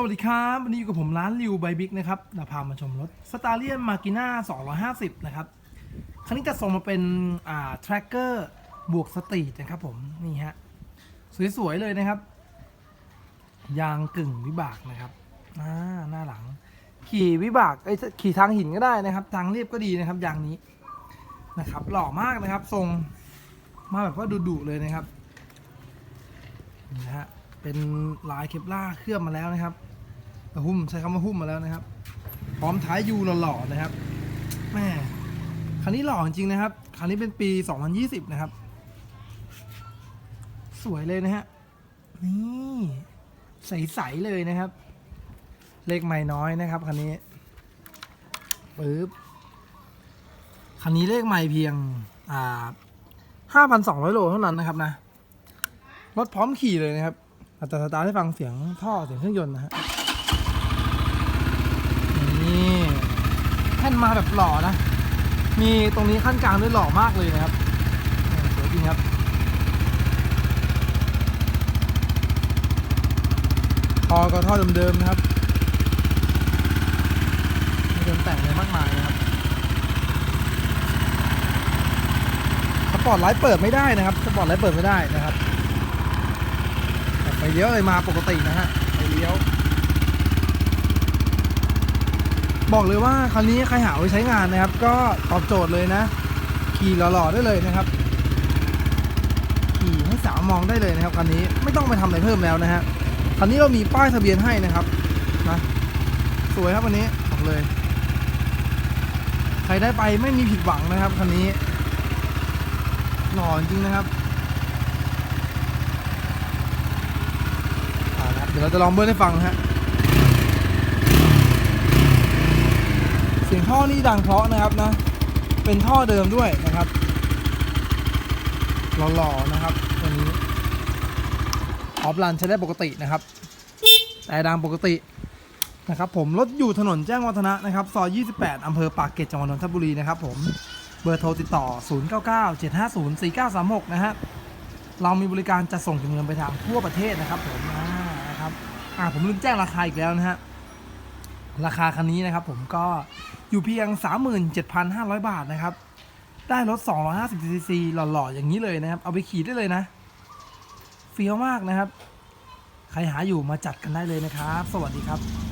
สวัสดีครับ วันนี้อยู่กับผมร้านริวไบบิ๊กนะครับเราพามาชมรถสตาร์เลียนมากิน่า250 นะครับ คันนี้จะส่งมาเป็นอ่า tracker บวกสตรีทนะครับผม นี่ฮะ สวย ๆ เลยนะครับ ยางกึ่งวิบากนะครับอ่าหน้าหลัง ขี่วิบากไอ้ขี่ทางหินก็ได้นะครับ ทางเรียบก็ดีนะครับ ยางนี้นะครับ หล่อมากนะครับ ทรงมาแบบว่าดุๆเลยนะครับนี่นะฮะเป็นลายเคปล่าเคลือบมาแล้วนะครับ หุ้มใช้คำว่าหุ้มมาแล้วนะครับ พร้อมท้ายยูหล่อๆนะครับแม่คันนี้หล่อจริงนะครับ คันนี้เป็นปี 2020 นะครับ สวยเลยนะฮะ นี่ใสๆเลยนะครับ เลขไม่น้อยนะครับคันนี้ปึ๊บคันนี้เลขไม่เพียง อ่า5,200โลเท่านั้นนะครับนะ รถพร้อมขี่เลยนะครับอาจจะสตาร์ทให้ฟังเสียงท่อเสียงเครื่องยนต์นะฮะ นี่แท่นมาแบบหล่อนะ มีตรงนี้ขั้นกลางด้วยหล่อมากเลยนะครับสวยจริงครับท่อก็ท่อเดิมๆนะครับไม่เดิมแต่งอะไรมากมายนะครับสปอร์ตไลท์เปิดไม่ได้นะครับสปอร์ตไลท์เปิดไม่ได้นะครับไฟเลี้ยวอะไรมาปกตินะฮะไฟเลี้ยว บอกเลยว่าคันนี้ใครหาไว้ใช้งานนะครับ ก็ตอบโจทย์เลยนะ ขี่หล่อๆได้เลยนะครับ ขี่ให้สาวมองได้เลยนะครับคันนี้ไม่ต้องไปทำอะไรเพิ่มแล้วนะฮะคันนี้เรามีป้ายทะเบียนให้นะครับนะสวยครับวันนี้บอกเลย ใครได้ไปไม่มีผิดหวังนะครับคันนี้หล่อจริงนะครับอ่าเดี๋ยวเราจะลองเบิ้ลให้ฟังนะฮะ เสียงท่อนี่ดังเพราะนะครับนะ เป็นท่อเดิมด้วยนะครับหล่อๆนะครับตัวนี้ออฟลันใช้ได้ปกตินะครับแต่ดังปกตินะครับผมรถอยู่ถนนแจ้งวัฒนะนะครับซอย 28 อำเภอปากเกร็ดจังหวัดนนทบุรีนะครับผมเบอร์โทรติดต่อ 0997504936 นะฮะเรามีบริการจะส่งถึงเงินไปทางทั่วประเทศนะครับผมนะครับอ่าผมลืมแจ้งราคาอีกแล้วนะฮะ ราคาคันนี้นะครับผมก็อยู่เพียง 37,500 บาทนะครับ ได้รถ 250ซีซีหล่อๆ อย่างนี้เลยนะครับ เอาไปขี่ได้เลยนะเฟี้ยวมากนะครับ ใครหาอยู่มาจัดกันได้เลยนะครับ สวัสดีครับ